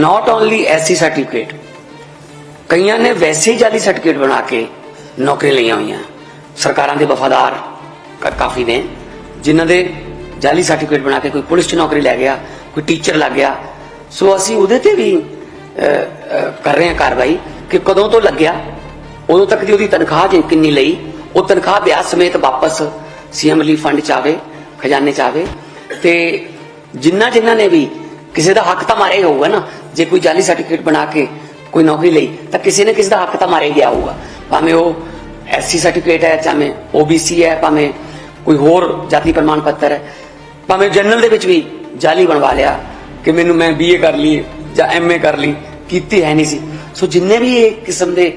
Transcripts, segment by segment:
Not only SC certificate ਕਈਆਂ ਨੇ ਵੈਸੇ ਹੀ ਜਾਲੀ ਸਰਟੀਫਿਕੇਟ ਬਣਾ ਕੇ ਨੌਕਰੀ ਲਈਆਂ ਹੋਈਆਂ। ਸਰਕਾਰਾਂ ਦੇ ਵਫਾਦਾਰ ਕਾਫੀ ਨੇ, ਜਿਨ੍ਹਾਂ ਦੇ ਜਾਲੀ ਸਰਟੀਫਿਕੇਟ ਬਣਾ ਕੇ ਕੋਈ ਪੁਲਿਸ 'ਚ ਨੌਕਰੀ ਲੈ ਗਿਆ, ਕੋਈ ਟੀਚਰ ਲੱਗ ਗਿਆ। ਸੋ ਅਸੀਂ ਉਹਦੇ ਤੇ ਵੀ ਕਰ ਰਹੇ ਹਾਂ ਕਾਰਵਾਈ ਕਿ ਕਦੋਂ ਤੋਂ ਲੱਗਿਆ, ਉਦੋਂ ਤੱਕ ਦੀ ਉਹਦੀ ਤਨਖਾਹ ਜੇ ਕਿੰਨੀ ਲਈ, ਉਹ ਤਨਖਾਹ ਵਿਆਜ ਸਮੇਤ ਵਾਪਸ ਸੀਐਮ ਰਿਲੀਫ ਫੰਡ ਚ ਆਵੇ, ਖਜ਼ਾਨੇ ਚ ਆਵੇ। ਤੇ ਜਿਨ੍ਹਾਂ ਜਿਨ੍ਹਾਂ ਨੇ ਵੀ ਕਿਸੇ ਦਾ ਹੱਕ ਤਾਂ ਮਾਰਿਆ ਹੀ ਹੋਊਗਾ ਨਾ। ਜੇ ਕੋਈ ਜਾਲੀ ਸਰਟੀਫਿਕੇਟ ਬਣਾ ਕੇ ਕੋਈ ਨੌਕਰੀ ਲਈ, ਤਾਂ ਕਿਸੇ ਨੇ ਕਿਸੇ ਦਾ ਹੱਕ ਤਾਂ ਮਾਰਿਆ ਗਿਆ ਹੋਊਗਾ। ਭਾਵੇਂ ਉਹ ਐਸਸੀ ਸਰਟੀਫਿਕੇਟ ਹੈ ਚਾਹੇ ਓਬੀਸੀ ਹੈ, ਭਾਵੇਂ ਕੋਈ ਹੋਰ ਜਾਤੀ ਪ੍ਰਮਾਣ ਪੱਤਰ ਹੈ, ਭਾਵੇਂ ਜਨਰਲ ਦੇ ਵਿੱਚ ਵੀ ਜਾਲੀ ਬਣਵਾ ਲਿਆ ਕਿ ਮੈਨੂੰ ਮੈਂ ਬੀਏ ਕਰ ਲਈ ਜਾਂ ਐਮਏ ਕਰ ਲਈ ਕੀਤੀ ਹੈ ਨਹੀਂ ਸੀ। ਸੋ ਜਿੰਨੇ ਵੀ ਇਹ ਕਿਸਮ ਦੇ,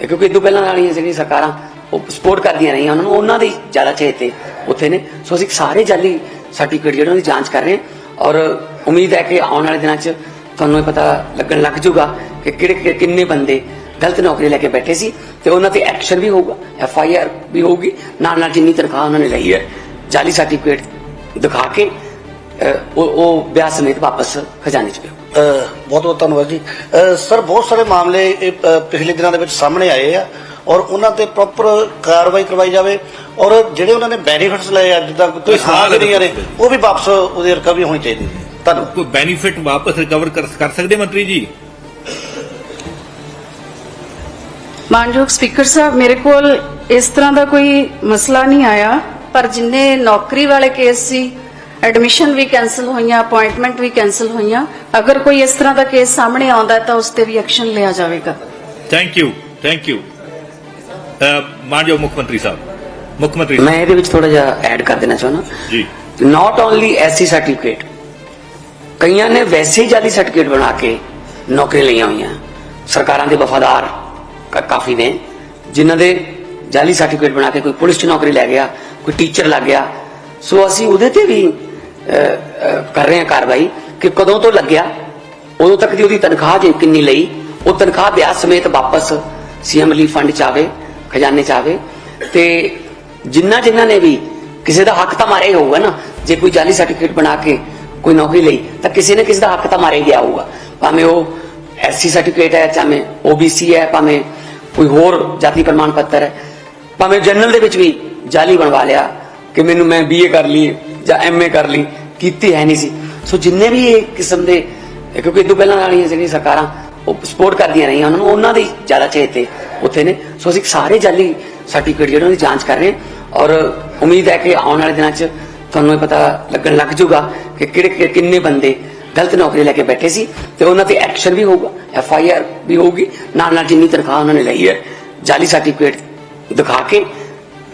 ਕਿਉਂਕਿ ਇਦੋਂ ਪਹਿਲਾਂ ਵਾਲੀਆਂ ਜਿਹੜੀਆਂ ਸਰਕਾਰਾਂ ਉਹ ਸਪੋਰਟ ਕਰਦੀਆਂ ਰਹੀਆਂ, ਉਹਨਾਂ ਨੂੰ ਉਹਨਾਂ ਦੇ ਜ਼ਿਆਦਾ ਚੇਤੇ ਉੱਥੇ ਨੇ। ਸੋ ਅਸੀਂ ਸਾਰੇ ਜਾਲੀ ਸਰਟੀਫਿਕੇਟ ਜਿਹੜੇ ਉਹਨਾਂ ਦੀ ਜਾਂਚ ਕਰ ਰਹੇ ਹਾਂ। ਔਰ ਉਮੀਦ ਹੈ ਕਿ ਆਉਣ ਵਾਲੇ ਦਿਨਾਂ 'ਚ ਤੁਹਾਨੂੰ ਇਹ ਪਤਾ ਲੱਗਣ ਲੱਗ ਜਾਊਗਾ ਕਿ ਕਿਹੜੇ ਕਿੰਨੇ ਬੰਦੇ ਗਲਤ ਨੌਕਰੀ ਲੈ ਕੇ ਬੈਠੇ ਸੀ ਤੇ ਉਹਨਾਂ ਤੇ ਐਕਸ਼ਨ ਵੀ ਹੋਊਗਾ ਐਫ ਆਈ ਆਰ ਵੀ ਹੋਊਗੀ। ਨਾਲ ਨਾਲ ਜਿੰਨੀ ਤਨਖਾਹ ਉਹਨਾਂ ਨੇ ਲਈ ਹੈ ਜਾਲੀ ਸਰਟੀਫਿਕੇਟ ਦਿਖਾ ਕੇ ਉਹ ਉਹ ਵਿਆਹ ਸਮੇਤ ਵਾਪਸ ਖਜ਼ਾਨੇ 'ਚ ਪਿਓ ਬਹੁਤ ਬਹੁਤ ਧੰਨਵਾਦ ਜੀ। ਸਰ ਬਹੁਤ ਸਾਰੇ ਮਾਮਲੇ ਇਹ, ਪਿਛਲੇ ਦਿਨਾਂ ਦੇ ਵਿੱਚ ਸਾਹਮਣੇ ਆਏ ਆ। ਔਰ ਉਹਨਾਂ ਤੇ ਪ੍ਰੋਪਰ ਕਾਰਵਾਈ ਕਰਵਾਈ ਜਾਵੇ। ਔਰ ਜਿਹੜੇ ਉਹਨਾਂ ਨੇ ਬੈਨੀਫਿਟਸ ਲਏ ਅੱਜ ਤੱਕ ਕੋਈ ਹਾਂ, ਖਾ ਨਹੀਂ ਰਹੇ ਉਹ ਵੀ ਵਾਪਸ ਉਹਦੀ ਰਿਕਵਰੀ ਹੋਣੀ ਚਾਹੀਦੀ ਹੈ। ਧੰਨਵਾਦ। ਕੋਈ ਬੈਨੀਫਿਟ ਵਾਪਸ ਰਿਕਵਰ ਕਰ ਸਕਦੇ ਮੰਤਰੀ ਜੀ? ਮਾਨਯੋਗ ਸਪੀਕਰ ਸਾਹਿਬ ਮੇਰੇ ਕੋਲ ਇਸ ਤਰ੍ਹਾਂ ਦਾ ਕੋਈ ਮਸਲਾ ਨਹੀਂ ਆਇਆ ਪਰ ਜਿੰਨੇ ਨੌਕਰੀ ਵਾਲੇ ਕੇਸ ਸੀ ਐਡਮਿਸ਼ਨ ਵੀ ਕੈਨਸਲ ਹੋਈਆਂ ਅਪਾਇੰਟਮੈਂਟ ਵੀ ਕੈਨਸਲ ਹੋਈਆਂ ਅਗਰ ਕੋਈ ਇਸ ਤਰ੍ਹਾਂ ਦਾ ਕੇਸ ਸਾਹਮਣੇ ਆਉਂਦਾ ਤਾਂ ਉਸ ਤੇ ਵੀ ਐਕਸ਼ਨ ਲਿਆ ਜਾਵੇਗਾ। ਥੈਂਕ ਯੂ ਥੈਂਕ ਯੂ ਮਾਨਯੋਗ ਮੁੱਖ ਮੰਤਰੀ ਸਾਹਿਬ ਮੁੱਖ ਮੰਤਰੀ ਮੈਂ ਇਹਦੇ ਵਿੱਚ ਥੋੜਾ ਜਿਹਾ ਐਡ ਕਰ ਦੇਣਾ ਚਾਹੁੰਦਾ। ਜੀ। ਨਾਟ ਓਨਲੀ ਐਸਸੀ ਸਰਟੀਫਿਕੇਟ ਕਈਆਂ ਨੇ ਵੈਸੇ ਹੀ ਜਾਲੀ ਸਰਟੀਫਿਕੇਟ ਬਣਾ ਕੇ ਨੌਕਰੀ ਲਈਆਂ ਹੋਈਆਂ। ਸਰਕਾਰਾਂ ਦੇ ਵਫਾਦਾਰ ਕਾਫੀ ਨੇ ਜਿਨ੍ਹਾਂ ਦੇ ਜਾਲੀ ਸਰਟੀਫਿਕੇਟ ਬਣਾ ਕੇ ਕੋਈ ਪੁਲਿਸ 'ਚ ਨੌਕਰੀ ਲੈ ਗਿਆ ਕੋਈ ਟੀਚਰ ਲੱਗ ਗਿਆ। ਸੋ ਅਸੀਂ ਉਹਦੇ ਤੇ ਵੀ ਕਰ ਰਹੇ ਹਾਂ ਕਾਰਵਾਈ ਕਿ ਕਦੋਂ ਤੋਂ ਲੱਗਿਆ ਉਦੋਂ ਤੱਕ ਦੀ ਉਹਦੀ ਤਨਖਾਹ ਜੇ ਕਿੰਨੀ ਲਈ ਉਹ ਤਨਖਾਹ ਵਿਆਜ ਸਮੇਤ ਵਾਪਸ ਸੀਐਮ ਰਿਲੀਫ ਫੰਡ ਚ ਆਵੇ। ਖਜ਼ਾਨੇ ਚ ਆਵੇ ਤੇ ਜਿਨ੍ਹਾਂ ਜਿਨ੍ਹਾਂ ਨੇ ਵੀ ਕਿਸੇ ਦਾ ਹੱਕ ਤਾਂ ਮਾਰਿਆ ਹੋਊਗਾ ਨਾ, ਜੇ ਕੋਈ ਜਾਲੀ ਸਰਟੀਫਿਕੇਟ ਬਣਾ ਕੇ ਕੋਈ ਨੌਕਰੀ ਲਈ, ਤਾਂ ਕਿਸੇ ਨੇ ਕਿਸੇ ਦਾ ਹੱਕ ਤਾਂ ਮਾਰਿਆ ਗਿਆ ਹੋਊਗਾ। ਭਾਵੇਂ ਉਹ ਐਸਸੀ ਸਰਟੀਫਿਕੇਟ ਹੈ ਚਾਹੇ ਓਬੀਸੀ ਹੈ, ਭਾਵੇਂ ਕੋਈ ਹੋਰ ਜਾਤੀ ਪ੍ਰਮਾਣ ਪੱਤਰ ਹੈ, ਭਾਵੇਂ ਜਨਰਲ ਦੇ ਵਿੱਚ ਵੀ ਜਾਲੀ ਬਣਵਾ ਲਿਆ ਕਿ ਮੈਨੂੰ ਮੈਂ ਬੀਏ ਕਰ ਲਈ ਜਾਂ ਐਮਏ ਕਰ ਲਈ ਕੀਤੀ ਹੈ ਨਹੀਂ ਸੀ। ਸੋ ਜਿੰਨੇ ਵੀ ਇਹ ਕਿਸਮ ਦੇ, ਕਿਉਂਕਿ ਇਦੋਂ ਪਹਿਲਾਂ ਵਾਲੀਆਂ ਜਿਹੜੀਆਂ ਸਰਕਾਰਾਂ ਉਹ ਸਪੋਰਟ ਕਰਦੀਆਂ ਰਹੀਆਂ, ਉਹਨਾਂ ਨੂੰ ਉਹਨਾਂ ਦੀ ਜ਼ਿਆਦਾ ਚੇਤੇ ਉੱਥੇ ਨੇ। ਸੋ ਅਸੀਂ ਸਾਰੇ ਜਾਲੀ ਸਰਟੀਫਿਕੇਟ ਜਿਹੜੇ ਉਹਨਾਂ ਦੀ ਜਾਂਚ ਕਰ ਰਹੇ ਹਾਂ ਔਰ ਉਮੀਦ ਹੈ ਕਿ ਆਉਣ ਵਾਲੇ ਦਿਨਾਂ 'ਚ ਤੁਹਾਨੂੰ ਇਹ ਪਤਾ ਲੱਗਣ ਲੱਗ ਜਾਊਗਾ ਕਿ ਕਿਹੜੇ ਕਿਹੜੇ ਕਿੰਨੇ ਬੰਦੇ ਗਲਤ ਨੌਕਰੀ ਲੈ ਕੇ ਬੈਠੇ ਸੀ ਤੇ ਉਹਨਾਂ ਤੇ ਐਕਸ਼ਨ ਵੀ ਹੋਊਗਾ ਐਫ ਆਈ ਆਰ ਵੀ ਹੋਊਗੀ। ਨਾਲ ਨਾਲ ਜਿੰਨੀ ਤਨਖਾਹ ਉਹਨਾਂ ਨੇ ਲਈ ਹੈ, ਜਾਲੀ ਸਰਟੀਫਿਕੇਟ ਦਿਖਾ ਕੇ